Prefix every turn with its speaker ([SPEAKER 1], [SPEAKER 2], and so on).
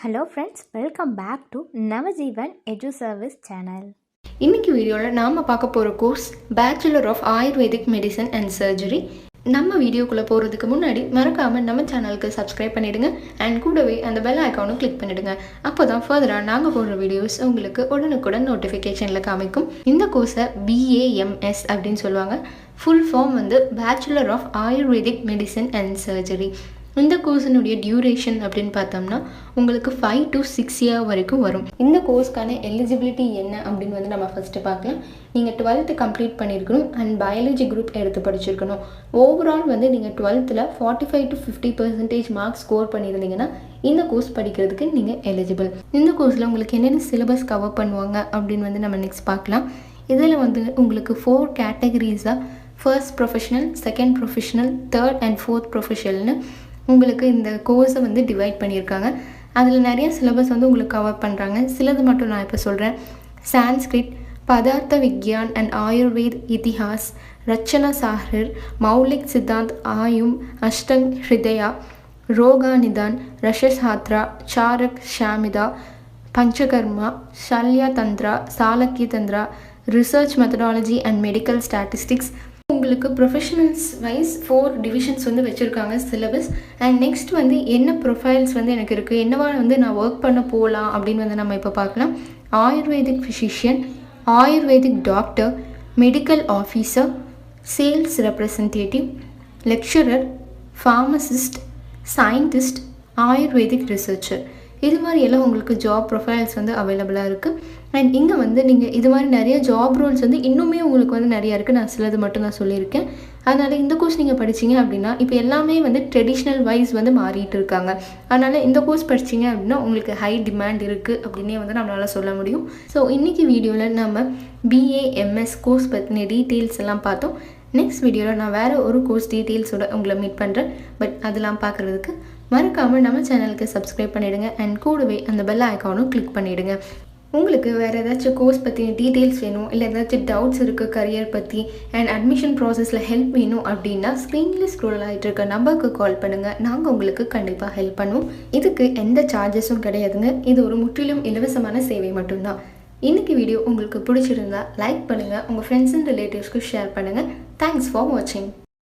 [SPEAKER 1] Hello friends welcome back to Navajeevan edu service channel
[SPEAKER 2] இன்னைக்கு வீடியோவில் நாம் பார்க்க போகிற course bachelor of ayurvedic medicine and surgery நம்ம வீடியோக்குள்ளே போகிறதுக்கு முன்னாடி மறக்காமல் நம்ம சேனலுக்கு சப்ஸ்கிரைப் பண்ணிவிடுங்க அண்ட் கூடவே அந்த பெல் ஐக்கானும் கிளிக் பண்ணிடுங்க. அப்போ தான் ஃபர்தராக நாங்கள் போடுற வீடியோஸ் உங்களுக்கு உடனுக்குடன் நோட்டிஃபிகேஷனில் காமிக்கும். இந்த கோர்ஸை பிஏஎம்எஸ் அப்படின்னு சொல்லுவாங்க. ஃபுல் ஃபார்ம் வந்து bachelor of ayurvedic medicine and surgery இந்த கோர்ஸினுடைய டியூரேஷன் அப்படின்னு பார்த்தோம்னா உங்களுக்கு ஃபைவ் டு சிக்ஸ் இயர் வரைக்கும் வரும். இந்த கோர்ஸ்க்கான எலிஜிபிலிட்டி என்ன அப்படின்னு வந்து நம்ம ஃபஸ்ட்டு பார்க்கலாம். நீங்கள் டுவெல்த்து கம்ப்ளீட் பண்ணியிருக்கணும் அண்ட் பயாலஜி குரூப் எடுத்து படிச்சிருக்கணும். ஓவரால் வந்து நீங்கள் டுவெல்த்தில் forty five to fifty percentage marks score பண்ணியிருந்தீங்கன்னா இந்த கோர்ஸ் படிக்கிறதுக்கு நீங்கள் எலிஜிபிள் இந்த கோர்ஸில் உங்களுக்கு என்னென்ன சிலபஸ் கவர் பண்ணுவாங்க அப்படின்னு வந்து நம்ம நெக்ஸ்ட் பார்க்கலாம். இதில் வந்து உங்களுக்கு four கேட்டகரிஸாக first professional second professional third and fourth ப்ரொஃபஷனல்னு உங்களுக்கு இந்த கோர்ஸை வந்து டிவைட் பண்ணியிருக்காங்க. அதில் நிறைய சிலபஸ் வந்து உங்களுக்கு கவர் பண்ணுறாங்க சிலது மட்டும் நான் இப்போ சொல்கிறேன் சான்ஸ்கிரிட் பதார்த்த விக்யான் அண்ட் ஆயுர்வேத் இதிஹாஸ் ரச்சனா சாஹர் மௌலிக் சித்தாந்த் ஆயும் Ashtang Hridaya Roga Nidan ரஷசாத்ரா Charak Samhita Panchakarma Shalya தந்திரா சாலக்கிய தந்திரா research methodology and medical statistics உங்களுக்கு ப்ரொஃபஷனல்ஸ் வைஸ் ஃபோர் டிவிஷன்ஸ் வந்து வச்சுருக்காங்க சிலபஸ் அண்ட் நெக்ஸ்ட் வந்து என்ன ப்ரொஃபைல்ஸ் வந்து எனக்கு இருக்குது என்னவா வந்து நான் ஒர்க் பண்ண போகலாம் அப்படின்னு வந்து நம்ம இப்போ பார்க்கலாம். Ayurvedic physician ayurvedic doctor medical officer sales representative lecturer pharmacist scientist ayurvedic researcher இது மாதிரி எல்லாம் உங்களுக்கு ஜாப் ப்ரொஃபைல்ஸ் வந்து அவைலபிளாக இருக்குது அண்ட் இங்கே வந்து நீங்கள் இது மாதிரி நிறைய ஜாப் ரோல்ஸ் வந்து இன்னுமே உங்களுக்கு வந்து நிறையா இருக்குது நான் சிலது மட்டும் தான் சொல்லியிருக்கேன். அதனால் இந்த கோர்ஸ் நீங்கள் படிச்சீங்க அப்படின்னா இப்போ எல்லாமே வந்து ட்ரெடிஷ்னல் வைஸ் வந்து மாறிட்டு இருக்காங்க. அதனால் இந்த கோர்ஸ் படிச்சீங்க அப்படின்னா உங்களுக்கு ஹை டிமாண்ட் இருக்குது அப்படின்னே வந்து நம்மளால் சொல்ல முடியும். ஸோ இன்றைக்கி வீடியோவில் நம்ம பிஏஎம்எஸ் கோர்ஸ் பற்றின டீட்டெயில்ஸ் எல்லாம் பார்த்தோம். நெக்ஸ்ட் வீடியோவில் நான் வேறு ஒரு கோர்ஸ் டீட்டெயில்ஸோட உங்களை மீட் பண்ணுறேன் பட் அதெல்லாம் பார்க்குறதுக்கு மறக்காமல் நம்ம சேனலுக்கு சப்ஸ்கிரைப் பண்ணிவிடுங்க அண்ட் கூடவே அந்த பெல் ஐக்கானும் கிளிக் பண்ணிவிடுங்க உங்களுக்கு வேறு ஏதாச்சும் கோர்ஸ் பற்றின டீட்டெயில்ஸ் வேணும் இல்லை ஏதாச்சும் டவுட்ஸ் இருக்குது கரியர் பற்றி அண்ட் அட்மிஷன் ப்ராசஸில் ஹெல்ப் வேணும் அப்படின்னா ஸ்க்ரீனில் ஸ்க்ரோல் ஆகிட்டு இருக்க நம்பருக்கு கால் பண்ணுங்கள் நாங்கள் உங்களுக்கு கண்டிப்பாக ஹெல்ப் பண்ணுவோம். இதுக்கு எந்த சார்ஜஸும் கிடையாதுங்க. இது ஒரு முற்றிலும் இலவசமான சேவை மட்டும்தான். இன்றைக்கி வீடியோ உங்களுக்கு பிடிச்சிருந்தா லைக் பண்ணுங்கள் உங்கள் ஃப்ரெண்ட்ஸ் அண்ட் ரிலேட்டிவ்ஸ்க்கு ஷேர் பண்ணுங்கள் தேங்க்ஸ் ஃபார் வாட்சிங்